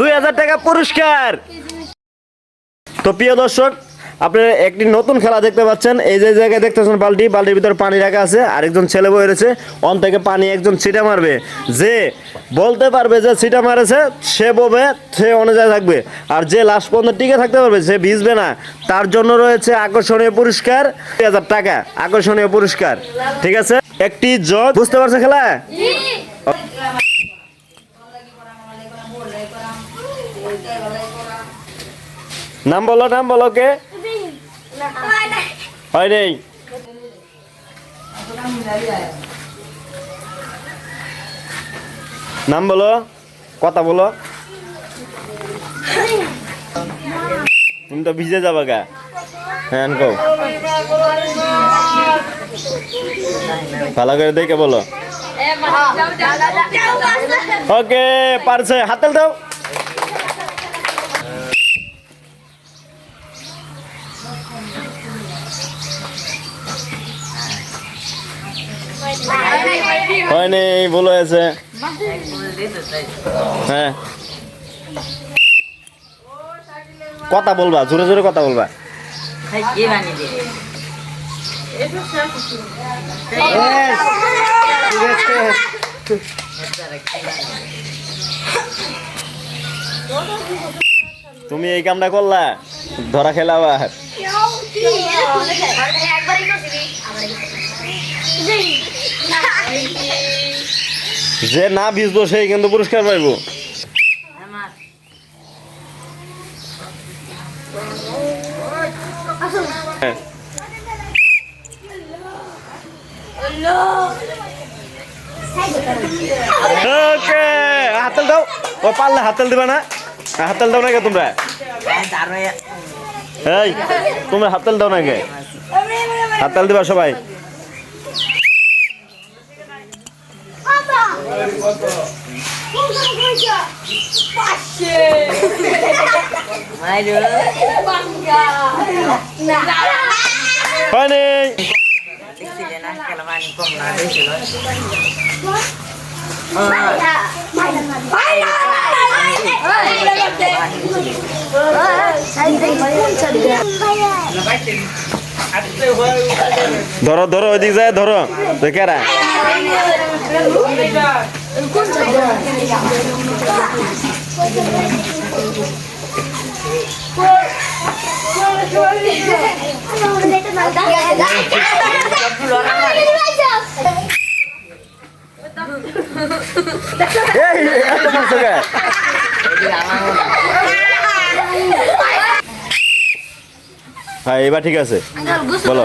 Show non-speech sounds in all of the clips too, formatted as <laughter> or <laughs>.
দুই হাজার টাকা পুরস্কার। তো প্রিয় দর্শক একটি নতুন খেলা দেখতে পাচ্ছেন। এই যে জায়গায় দেখতেছেন বালতি বালতির ভিতরে পানি রাখা আছে। আরেকজন ছেলে বয়ে রয়েছে। অন থেকে পানি একজন ছিটা মারবে। যে বলতে পারবে যে ছিটা মারেছে, সে ববে সে অনুযায়ী থাকবে। আর যে লাস্ট পর্যন্ত টিকে থাকতে পারবে, সে ভিজবে না। তার জন্য রয়েছে আকর্ষণীয় পুরস্কার। দুই হাজার টাকা আকর্ষণীয় পুরস্কার। ঠিক আছে? একটি জগ বুঝতে পারছে খেলা? নাম বলো নাম বলো কে? হয় নেই। নাম বলো কথা বলো। তুমি তো ভিজে যাবা গা। হ্যাঁ আনকো। ভালো করে দেখে বলো। ওকে পারছে। হাতেল দাও। হয়নি ভুল হয়েছে। হ্যাঁ। কথা বলবা, জোরে জোরে কথা বলবা। তুমি এই কামটা করলা, ধরা খেলা আবার। যে না ভিজবো সেই কিন্তু পুরস্কার পাইবো। হ্যাঁ। ওকে হাতল দাও। ও পারলে হাতল দিবা না? হাতল দাও না কে তোমরা? এই, তোমরা হাতল দাও না কে? হাতল দিবা সবাই। হয়নি ধরো ধরো ওইদিক যায় ধরো। কেরা? হ্যাঁ এবার ঠিক আছে বলো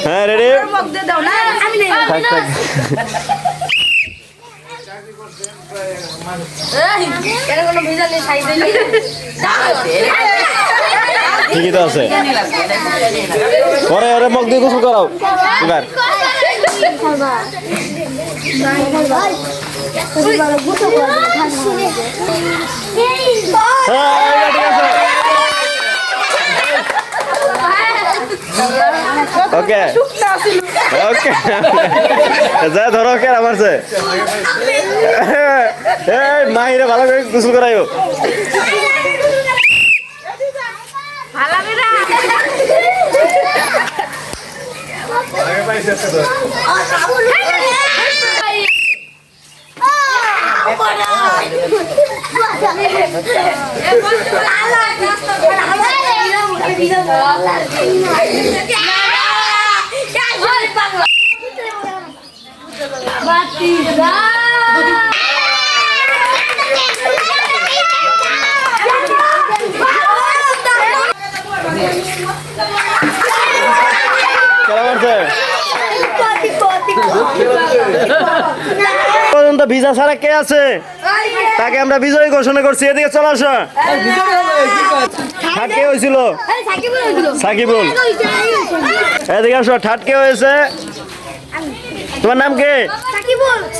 হ্যাঁ রেডি থাক থাক ঠিকই তো আছে ওরে ওরে মগ দিয়ে গোসল করাও এবার হ্যাঁ এবার ঠিক আছে ওকে। ওকে। যা ধরো কে আমারছে এই মাহিরে ভালো করে গোসল করাইও। খেলা মারছে পর্যন্ত ভিসা ছাড়া কে আছে? তাকে আমরা বিজয়ী ঘোষণা করছি। এদিকে চলে আসো। ঠাট কে হয়েছিল। সাকিবুল। এদিকে আসো ঠাট কে হয়েছে। তোমার নাম কে?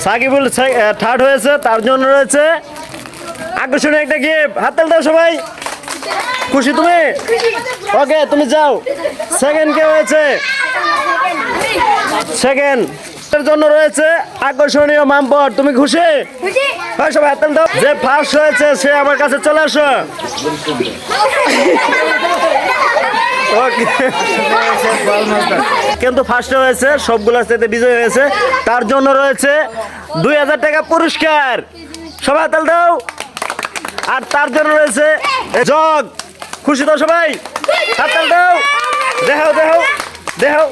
সাকিবুল। থার্ড হয়েছে তার জন্য রয়েছে। আকর্ষণীয় একটা গিফট হাততাল দাও সবাই। খুশি তুমি? ওকে তুমি যাও। সেকেন্ড কে হয়েছে? সেকেন্ড এর জন্য রয়েছে আকর্ষণীয় মামপট। তুমি খুশি? হয় সবাই হাততাল দাও। যে ফার্স্ট হয়েছে সে আমার কাছে চলে আসো। <laughs> কিন্তু ফার্স্ট হয়েছে, সবগুলো সাথে বিজয় হয়েছে। তার জন্য রয়েছে দুই হাজার টাকা পুরস্কার। সবাই তাল দাও। আর তার জন্য রয়েছে জগ। খুশি তো সবাই? হাততাল দাও। দেখাও দেখাও দেখাও।